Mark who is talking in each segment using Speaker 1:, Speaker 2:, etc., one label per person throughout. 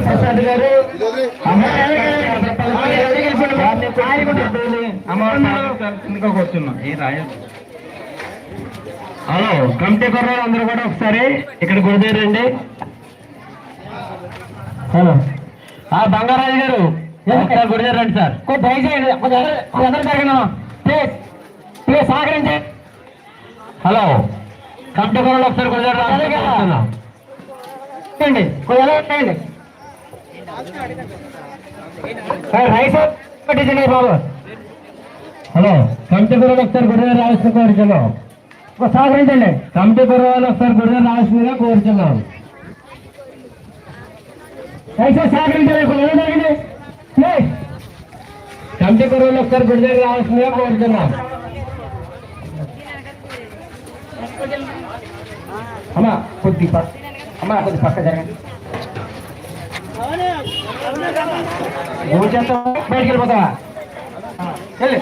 Speaker 1: ప్రసాద్ గారు hello committee కుర్రాలు అందరూ కూడా ఒకసారి ఇక్కడ గురిదేరండి హలో. ఆ బంగారాజు గారు ఒకసారి గురిదేరండి సార్. దయచేయండి అందరూ జరగను ప్లీజ్ ప్లీజ్ సహకరించండి హలో కమిటీ కుర్రాలు ఒకసారి చేయండి కొంచెం చేయండి. రైస్ పట్టించండి బాబు. హలో ఒకసారి గురిదేరు రావాల్సిన కోరుచున్నాం సహకరించండి. కమిటీ కుర్రాలు ఒకసారి గురిదేరు రావాల్సిందిగా కోరుచున్నాం దయచేసి సహకరించండి కొంచెం జరగండి ప్లీజ్ కమిటీ కుర్రాలు ఒకసారి గురిదేరు రావాల్సిందిగా కోరుచున్నాం అమ్మా కొద్ది అమ్మా కొద్ది పక్క జరగండి. నువ్వు బయటికి వెళ్ళిపోతావా? వెళ్ళి.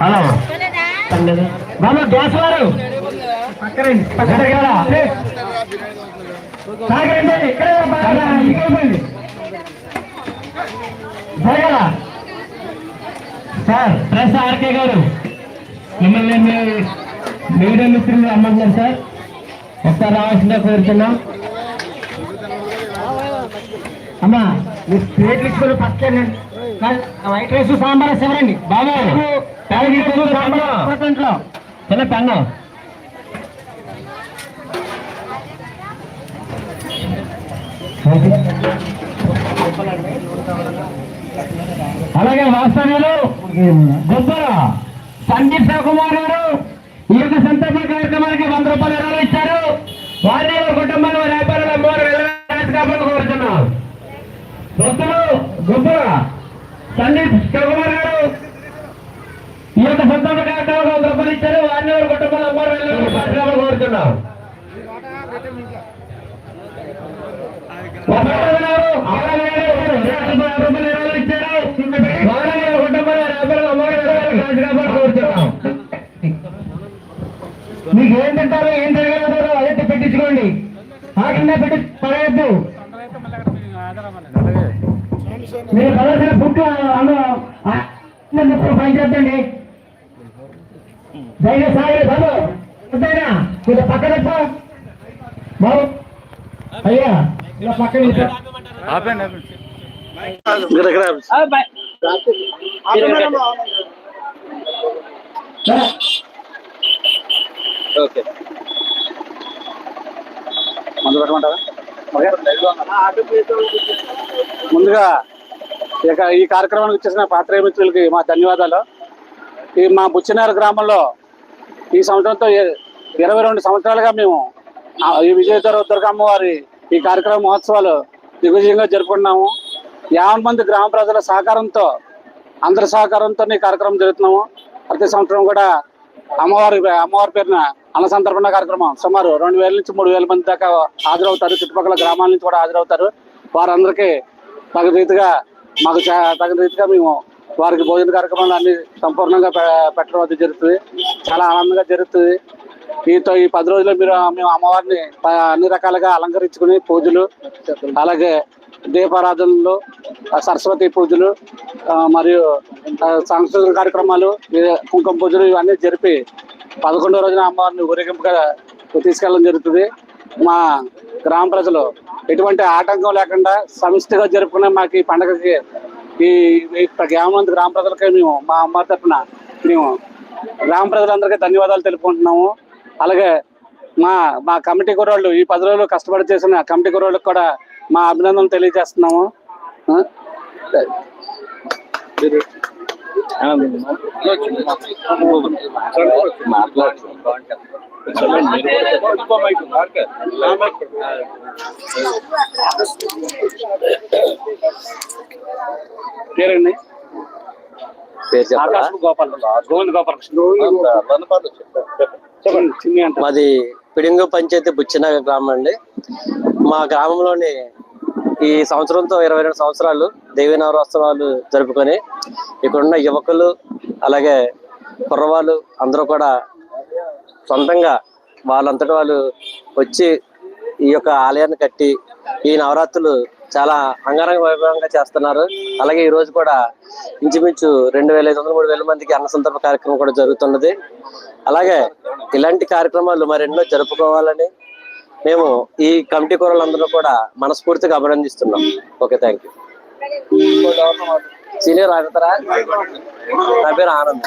Speaker 1: హలో. బాబు గ్యాస్ వారు. పక్కరండి పక్కన సార్ ప్రెస్ ఆర్కే గారు. మిమ్మల్ని మీ- మీడియా మిత్రులు రమ్మంటున్నారు సార్. ఒకసారి రావాల్సిందే కోరుతున్నాం. అమ్మా మీరు ప్లేట్లు ఇచ్చుకొని పక్కన వైట్ రైస్ సాంబార్ శివరండి బాబు చిన్న పెన్ను. అలాగే వాస్తవ్యులు గొప్ప సందీప్ శివకుమార్ గారు ఈ యొక్క సంతాప కార్యక్రమానికి వంద రూపాయలు ఎరువులు ఇచ్చారు. వారి కుటుంబాన్ని వారి వ్యాపారాలు అమ్మవారు వెళ్ళాలని కాబట్టి కోరుతున్నాం. భక్తులు సందీప్ శివకుమార్ గారు ఈ యొక్క సంతాప కార్యక్రమానికి వంద రూపాయలు ఇచ్చారు. వారి కుటుంబాలు అమ్మవారు వెళ్ళాలని కోరుతున్నాం. మీకు ఏం తింటారో ఏం జరగలేదో అదే పెట్టించుకోండి ఆకుండా పెట్టి పడేయద్దు మీరు కావాల్సిన ఫుడ్ అందులో పని చేద్దండి ధైర్య సాగలేదు బాబు వద్దైనా కొంచెం పక్కన బాబు అయ్యా ఇలా పక్కన.
Speaker 2: ఓకే. మందు పెట్టమంటారా? ముందుగా ఇక ఈ కార్యక్రమానికి వచ్చేసిన పాత్రికేయ మిత్రులకి మా ధన్యవాదాలు. ఈ మా బుచ్చినారు గ్రామంలో ఈ సంవత్సరంతో ఇరవై రెండు సంవత్సరాలుగా మేము ఈ విజయదుర్గ దుర్గమ్మ వారి ఈ కార్యక్రమ మహోత్సవాలు దిగ్విజయంగా జరుపుకుంటున్నాము. యాభై మంది గ్రామ ప్రజల సహకారంతో అందరి సహకారంతో ఈ కార్యక్రమం జరుగుతున్నాము. ప్రతి సంవత్సరం కూడా అమ్మవారి అమ్మవారి పేరున అన్న సంతర్పణ కార్యక్రమం. సుమారు రెండు వేల నుంచి మూడు వేల మంది దాకా హాజరవుతారు. చుట్టుపక్కల గ్రామాల నుంచి కూడా హాజరవుతారు. వారందరికీ తగిన రీతిగా మాకు తగిన రీతిగా మేము వారికి భోజన కార్యక్రమాలు అన్ని సంపూర్ణంగా పె- పెట్టడం అది జరుగుతుంది. చాలా ఆనందంగా జరుగుతుంది. ఈతో ఈ పది రోజులు మీరు మేము అమ్మవారిని అన్ని రకాలుగా అలంకరించుకుని పూజలు అలాగే దీపారాధనలు సరస్వతి పూజలు మరియు సాంస్కృతిక కార్యక్రమాలు కుంకుమ పూజలు ఇవన్నీ జరిపి పదకొండో రోజున అమ్మవారిని ఊరేగింపుగా తీసుకెళ్ళడం జరుగుతుంది. మా గ్రామ ప్రజలు ఎటువంటి ఆటంకం లేకుండా సమిష్టిగా జరుపుకునే మాకు ఈ పండగకి ఈ ఈ గ్రామం గ్రామ ప్రజలకే మేము మా అమ్మ తరఫున మేము గ్రామ ప్రజలందరికీ ధన్యవాదాలు తెలుపుకుంటున్నాము. అలాగే మా మా కమిటీ కుర్రోళ్ళు ఈ పది రోజులు కష్టపడి చేసిన కమిటీ కుర్రోళ్ళకి కూడా మా అభినందనలు తెలియజేస్తున్నాము? పేరండి
Speaker 3: పేరు
Speaker 2: గోపాల్. గోవింద్ గోపాలకృష్ణ.
Speaker 3: మాది
Speaker 4: పిడింగు పంచాయతీ బుచ్చినగర్ గ్రామం అండి. మా గ్రామంలోని ఈ సంవత్సరంతో ఇరవై రెండు సంవత్సరాలు దేవీ నవరోత్సవాలు జరుపుకొని ఇక్కడున్న యువకులు అలాగే కుర్రవాళ్ళు అందరూ కూడా సొంతంగా వాళ్ళంతటి వాళ్ళు వచ్చి ఈ యొక్క ఆలయాన్ని కట్టి ఈ నవరాత్రులు చాలా అంగరంగ వైభవంగా చేస్తున్నారు. అలాగే ఈ రోజు కూడా ఇంచుమించు రెండు వేల ఐదు వందల మూడు వేల మందికి అన్న సందర్భ కార్యక్రమం కూడా జరుగుతున్నది. అలాగే ఇలాంటి కార్యక్రమాలు మరెన్నో జరుపుకోవాలని మేము ఈ కమిటీ కూరలందరూ కూడా మనస్ఫూర్తిగా అభినందిస్తున్నాం. ఓకే థ్యాంక్ యూ సీనియర్ ఆగుతారా నా పేరు ఆనంద్.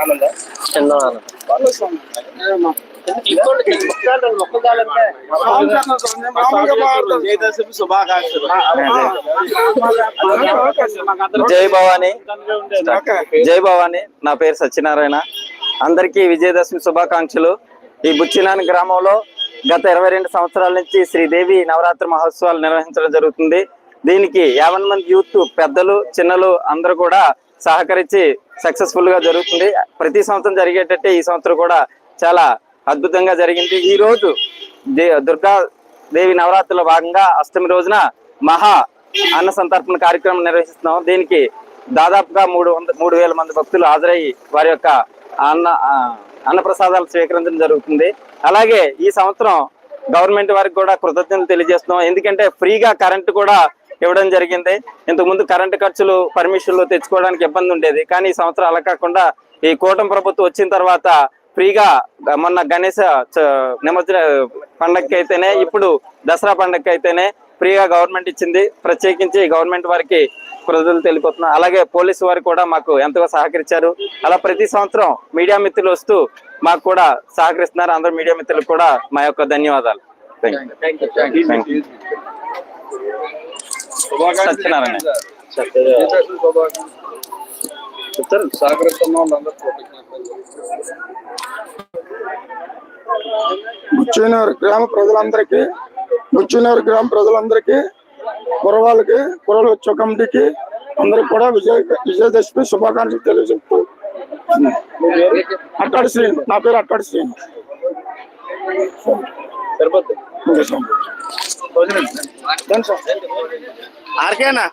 Speaker 4: ఆనంద్? చిన్న ఆనంద్.
Speaker 5: జై భవాని. జై భవాని. నా పేరు సత్యనారాయణ. అందరికీ విజయదశమి శుభాకాంక్షలు. ఈ బుచ్చినాని గ్రామంలో గత ఇరవై రెండు సంవత్సరాల నుంచి శ్రీదేవి నవరాత్రి మహోత్సవాలు నిర్వహించడం జరుగుతుంది. దీనికి యాభై మంది యూత్ పెద్దలు చిన్నలు అందరూ కూడా సహకరించి సక్సెస్ఫుల్గా జరుగుతుంది. ప్రతి సంవత్సరం జరిగేటట్టే ఈ సంవత్సరం కూడా చాలా అద్భుతంగా జరిగింది. ఈ రోజు దే- దుర్గా దేవి నవరాత్రిలో భాగంగా అష్టమి రోజున మహా అన్న సంతర్పణ కార్యక్రమం నిర్వహిస్తున్నాం. దీనికి దాదాపుగా మూడు వంద మూడు వేల మంది భక్తులు హాజరయ్యి వారి యొక్క అన్న అన్న ప్రసాదాలు స్వీకరించడం జరుగుతుంది. అలాగే ఈ సంవత్సరం గవర్నమెంట్ వారికి కూడా కృతజ్ఞతలు తెలియజేస్తున్నాం. ఎందుకంటే ఫ్రీగా కరెంట్ కూడా ఇవ్వడం జరిగింది. ఇంతకు ముందు కరెంటు ఖర్చులు పర్మిషన్లు తెచ్చుకోవడానికి ఇబ్బంది ఉండేది. కానీ ఈ సంవత్సరం అలా కాకుండా ఈ కూటమి ప్రభుత్వం వచ్చిన తర్వాత ఫ్రీగా మొన్న గణేశ నిమజ్జన పండగకి అయితేనే ఇప్పుడు దసరా పండగకి అయితేనే ఫ్రీగా గవర్నమెంట్ ఇచ్చింది. ప్రత్యేకించి గవర్నమెంట్ వారికి కృతజ్ఞతలు తెలిపోతున్నాం అలాగే పోలీసు వారు కూడా మాకు ఎంతగా సహకరించారు. అలా ప్రతి సంవత్సరం మీడియా మిత్రులు వస్తూ మాకు కూడా సహకరిస్తున్నారు. అందరు మీడియా మిత్రులకు కూడా మా యొక్క ధన్యవాదాలు. Thank you. సత్యనారాయణ.
Speaker 6: బుచ్చినూరు గ్రామ ప్రజలందరికీ బుచ్చినూరు గ్రామ ప్రజలందరికీ కురవాళ్ళకి కురల ఉత్సవ కమిటీకి అందరికి కూడా విజయ విజయదశమి శుభాకాంక్షలు తెలియజెప్తూ అట్టాడి శ్రీను నా పేరు అట్టాడి శ్రీను. ఓకే আর কে
Speaker 7: না?